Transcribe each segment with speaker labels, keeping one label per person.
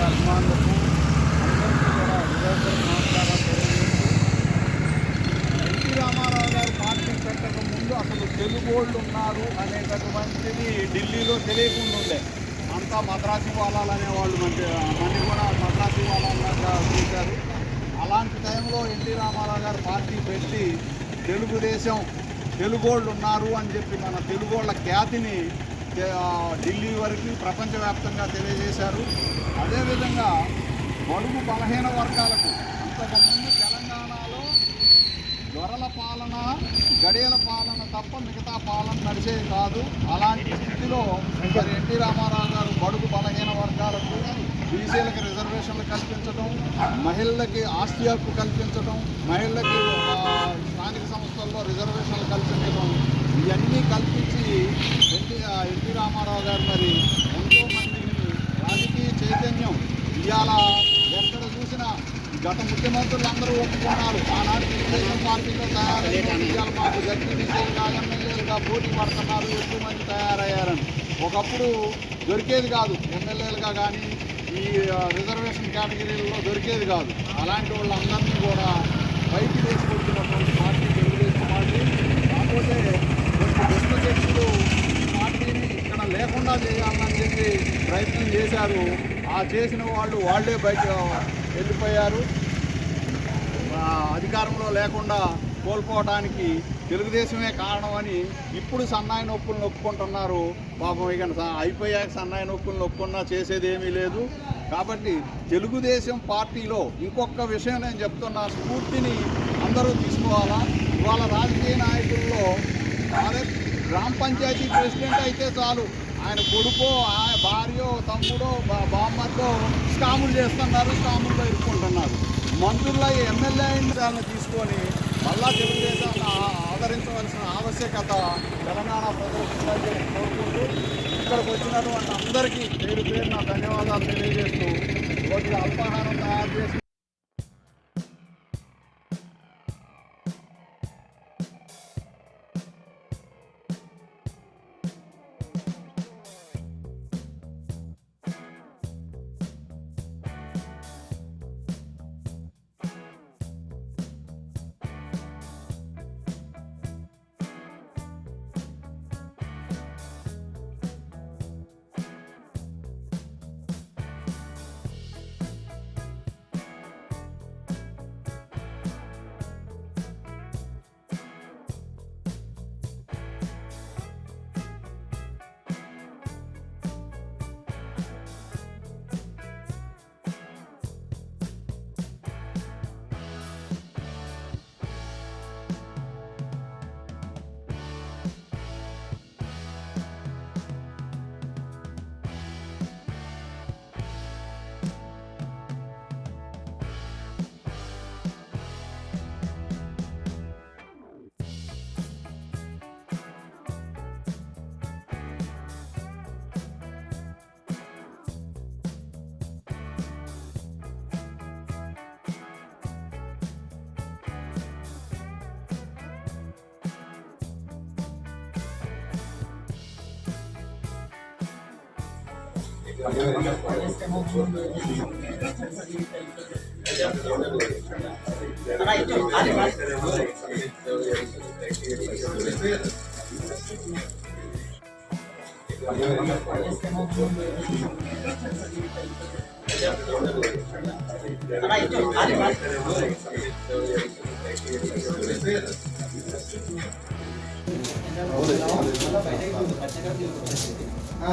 Speaker 1: అభిమానులకు ఎన్టీ రామారావు గారు పార్టీ పెట్టక ముందు అసలు వాళ్ళు ఉన్నారు అనేటటువంటిది ఢిల్లీలో తెలియకుండా ఉండే అంతా మద్రాసి వాళ్ళాలు అనేవాళ్ళు మంచి మళ్ళీ కూడా మద్రాసి వాళ్ళలాగా చూశారు అలాంటి టైంలో ఎన్టీ రామారావు గారు పార్టీ పెట్టి తెలుగుదేశం తెలుగోళ్ళు ఉన్నారు అని చెప్పి మన తెలుగోళ్ళ ఖ్యాతిని ఢిల్లీ వరకు ప్రపంచవ్యాప్తంగా తెలియజేశారు. అదేవిధంగా బడుగు బలహీన వర్గాలకు అంతకుముందు తెలంగాణలో దొరల పాలన గడియల పాలన తప్ప మిగతా పాలన నడిచేది కాదు. అలాంటి స్థితిలో మరి ఎన్టీ రామారావు గారు బడుగు బలహీన వర్గాలకు బీసీలకు రిజర్వేషన్లు కల్పించడం మహిళలకి ఆస్తి హక్కు కల్పించడం మహిళలకి స్థానిక సంస్థ సంస్థల్లో రిజర్వేషన్లు కల్పించడం ఇవన్నీ కల్పించి ఎన్టీ ఎన్టీ రామారావు గారు మరి ఎంతో మందిని రాజకీయ చైతన్యం ఇవాళ ఎక్కడ చూసినా గత ముఖ్యమంత్రులు అందరూ ఒప్పుకున్నారు. ఆనాడు తెలుగుదేశం పార్టీలో తయారయ్యారు ఇవాళ మాకు జడ్పీటీసీలుగా ఎమ్మెల్యేలుగా పోటీ పడుతున్నారు. ఎక్కువ మంది తయారయ్యారని. ఒకప్పుడు దొరికేది కాదు. ఎమ్మెల్యేలుగా కానీ ఈ రిజర్వేషన్ కేటగిరీలో దొరికేది కాదు. అలాంటి వాళ్ళందరినీ కూడా పైకి తీసుకొచ్చినటువంటి పార్టీ లేకపోతే కొన్ని పార్టీని ఇక్కడ లేకుండా చేయాలని చెప్పి ప్రయత్నం చేశారు. ఆ చేసిన వాళ్ళు వాళ్ళే బయట వెళ్ళిపోయారు. అధికారంలో లేకుండా కోల్పోవడానికి తెలుగుదేశమే కారణమని ఇప్పుడు సన్నాయి నొప్పులు నొప్పుకుంటున్నారు. పాపం ఇక స- అయిపోయాక సన్నాయి నొప్పులు నొప్పుకున్నా చేసేది ఏమీ లేదు. కాబట్టి తెలుగుదేశం పార్టీలో ఇంకొక విషయం నేను చెప్తున్నా. స్ఫూర్తిని అందరూ తీసుకోవాలా? ఇవాళ రాజకీయ నాయకుల్లో భారత్ గ్రామ పంచాయతీ ప్రెసిడెంట్ అయితే చాలు. ఆయన కొడుకో ఆయన భార్యో తమ్ముడో బామ్మతో స్కాములు చేస్తున్నారు స్కాముల్లో ఇరుక్కుంటున్నారు. మంత్రుల్లో ఎమ్మెల్యే అయిన తీసుకొని మళ్ళా తెలుగుదేశాన్ని ఆదరించవలసిన ఆవశ్యకత తెలంగాణ ప్రజలకు కోరుకుంటూ ఇక్కడికి వచ్చినటువంటి అందరికీ పేరు పేరు నా ధన్యవాదాలు తెలియజేస్తూ కొద్దిగా అల్పాహారం తయారు చేసి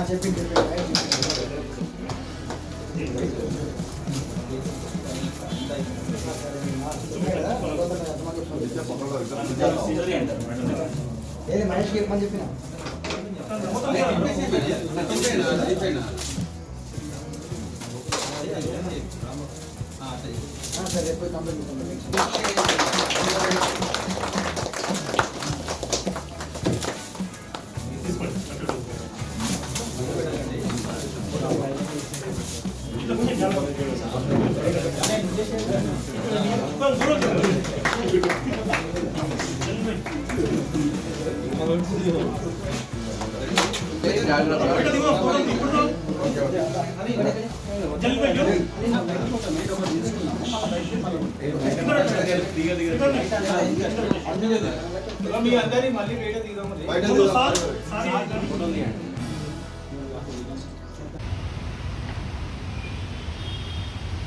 Speaker 2: చెప్పింది ఏది మహేష్కి చెప్పమని చెప్పిన సరే రేపు కంప్లైంట్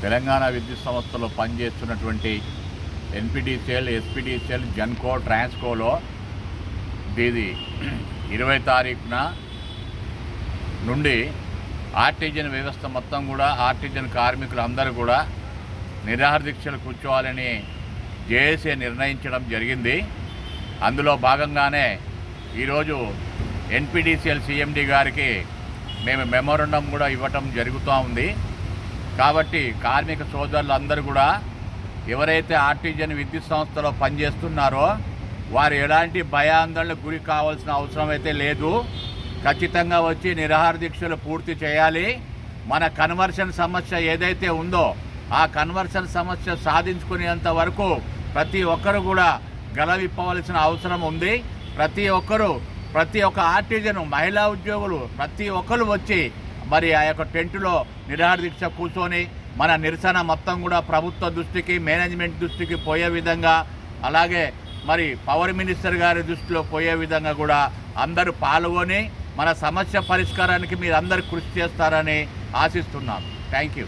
Speaker 3: తెలంగాణ విద్యుత్ సంస్థలో పనిచేస్తున్నటువంటి ఎన్పిడిసిఎల్ ఎస్పిడిసిఎల్ జన్కో ట్రాన్స్కోలో ఇది ఇరవై తారీఖున నుండి ఆర్టిజన్ వ్యవస్థ మొత్తం కూడా ఆర్టిజన్ కార్మికులు అందరూ కూడా నిరాహార దీక్షలు కూర్చోవాలని జేఏసీ నిర్ణయించడం జరిగింది. అందులో భాగంగానే ఈరోజు ఎన్పిడిసిఎల్ సిఎండి గారికి మేము మెమోరండం కూడా ఇవ్వటం జరుగుతూ ఉంది. కాబట్టి కార్మిక సోదరులందరూ కూడా ఎవరైతే ఆర్టిజన్ విద్యుత్ సంస్థలో పనిచేస్తున్నారో వారు ఎలాంటి భయాందోళనకు గురి కావాల్సిన అవసరం అయితే లేదు. ఖచ్చితంగా వచ్చి నిరాహార దీక్షలు పూర్తి చేయాలి. మన కన్వర్షన్ సమస్య ఏదైతే ఉందో ఆ కన్వర్షన్ సమస్య సాధించుకునేంత వరకు ప్రతి ఒక్కరు కూడా గలవిప్పవలసిన అవసరం ఉంది. ప్రతి ఒక్కరూ ప్రతి ఒక్క ఆర్టీజను మహిళా ఉద్యోగులు ప్రతి ఒక్కరు వచ్చి మరి ఆ యొక్క టెంటులో నిరాహార దీక్ష కూర్చొని మన నిరసన మొత్తం కూడా ప్రభుత్వ దృష్టికి మేనేజ్మెంట్ దృష్టికి పోయే విధంగా అలాగే మరి పవర్ మినిస్టర్ గారి దృష్టిలో పోయే విధంగా కూడా అందరూ పాల్గొని మన సమస్య పరిష్కారానికి మీరందరూ కృషి చేస్తారని ఆశిస్తున్నాం.
Speaker 4: Thank you.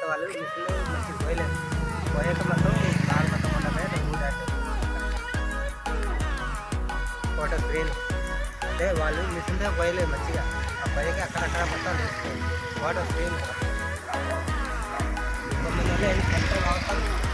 Speaker 5: తర్వాత వాళ్ళు మిషన్లో మంచి పోయలేదు పోయాక మొత్తం కాలు మొత్తం ఉండగా నేను ఫోటో స్క్రీన్. అంటే వాళ్ళు మిషన్తో పోయలేదు మంచిగా. ఆ పోయాక అక్కడక్కడ మొత్తం ఫోటో స్క్రీన్. తొమ్మిది నెలలు అయింది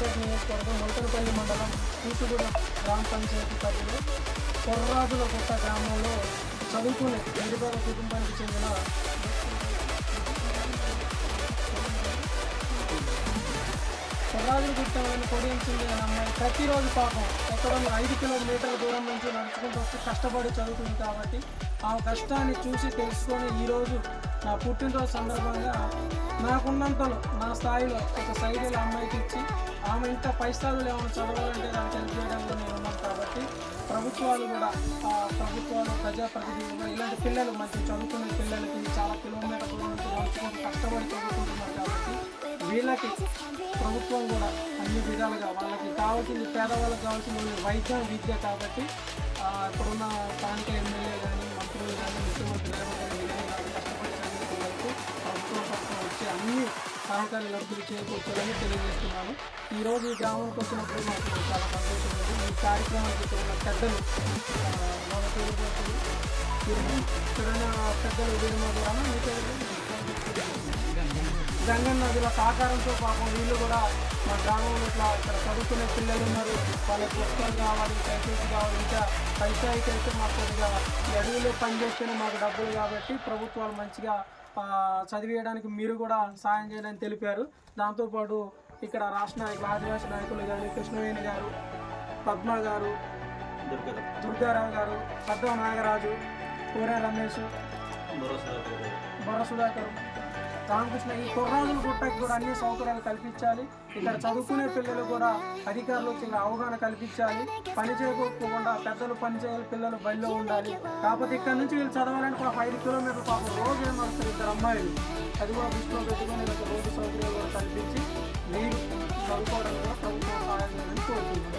Speaker 6: మార్కెట్ నియోజకవర్గం మొలకలపల్లి మండలం కూతుగూడెం గ్రామ పంచాయతీ పరిధిలో కొర్రాజుల కొత్త గ్రామంలో చదువుకునే నిరుపేద కుటుంబానికి చెందిన కొర్రాజుల గుట్టంలోని కొడియం చెందిన అమ్మాయి ప్రతిరోజు పాపం ఎక్కడో ఐదు కిలోమీటర్ల దూరం నుంచి నడుచుకుంటూ వస్తే కష్టపడి చదువుతుంది కాబట్టి ఆ కష్టాన్ని చూసి తెలుసుకొని ఈరోజు నా పుట్టినరోజు సందర్భంగా నాకున్నంతలో నా స్థాయిలో ఒక సైకిల్ అమ్మాయికి ఇచ్చి ఆమె ఇంత పై స్థాయిలో ఏమైనా చదవాలంటే దానికి హెల్ప్ చేయడంలో నేను ఉన్నాను కాబట్టి ప్రభుత్వాలు కూడా ప్రభుత్వాలు ప్రజాప్రతినిధులు ఇలాంటి పిల్లలు మంచి చదువుకునే పిల్లలకి చాలా కిలోమీటర్ దూరం కష్టపడి చదువుకుంటున్నారు కాబట్టి వీళ్ళకి ప్రభుత్వం కూడా అన్ని విధాలుగా వాళ్ళకి కావాల్సింది పేదవాళ్ళకి కావాల్సింది వైద్యం విద్య కాబట్టి ఇప్పుడున్న స్థానిక ఎమ్మెల్యే కానీ మంత్రులు కానీ ముఖ్యమంత్రి రేవంత్ రెడ్డి ప్రభుత్వం తరఫున వచ్చి అన్ని సహకార లబ్ధులు చేకూర్చాలని తెలియజేస్తున్నాను. ఈరోజు ఈ గ్రామానికి వచ్చినప్పుడు మాకు చాలా సంతోషం ఉంది ఈ కార్యక్రమానికి ఇక్కడ ఉన్న పెద్దలు మన పేరు పెద్దలు వీరు- పెద్దలు వీరమ్మ ద్వారా మీకు గంగన్న నదిల సహకారంతో పాపం వీళ్ళు కూడా మా గ్రామంలో ఇట్లా ఇక్కడ చదువుకునే పిల్లలు ఉన్నారు. వాళ్ళకి పుస్తకాలు కావాలి సైకిల్స్ కావాలి ఇంకా పైసాయికి అయితే మాకు కొద్దిగా అడవిలో పనిచేస్తేనే మాకు డబ్బులు కాబట్టి ప్రభుత్వాలు మంచిగా చదివేయడానికి మీరు కూడా సాయం చేయాలని తెలిపారు. దాంతోపాటు ఇక్కడ రాష్ట్ర నాయకులు ఆదివాసీ నాయకులు కానీ కృష్ణవేణి గారు పద్మ గారు దుర్గారావు గారు పద్మ నాగరాజు కోరే రమేష్ బొర్ర సుధాకర్ రామకృష్ణ ఈ కుర్రాజుల గుట్టకి కూడా అన్ని సౌకర్యాలు కల్పించాలి. ఇక్కడ చదువుకునే పిల్లలు కూడా అధికారులు ఇలా అవగాహన కల్పించాలి. పని చేయకపోకుండా పెద్దలు పని చేయాలి పిల్లలు బయలులో ఉండాలి. కాకపోతే ఇక్కడ నుంచి వీళ్ళు చదవాలంటే ఒక ఐదు కిలోమీటర్ల పాపం రోజు ఏం ఇద్దరు అమ్మాయిలు? అది కూడా దృష్టిలో పెట్టుకొని వీళ్ళకి సౌకర్యాలు కూడా కల్పించి మీరు చదువుకోవడానికి కూడా ప్రభుత్వం సహాయం చేయాలని కోరుకుంటున్నాను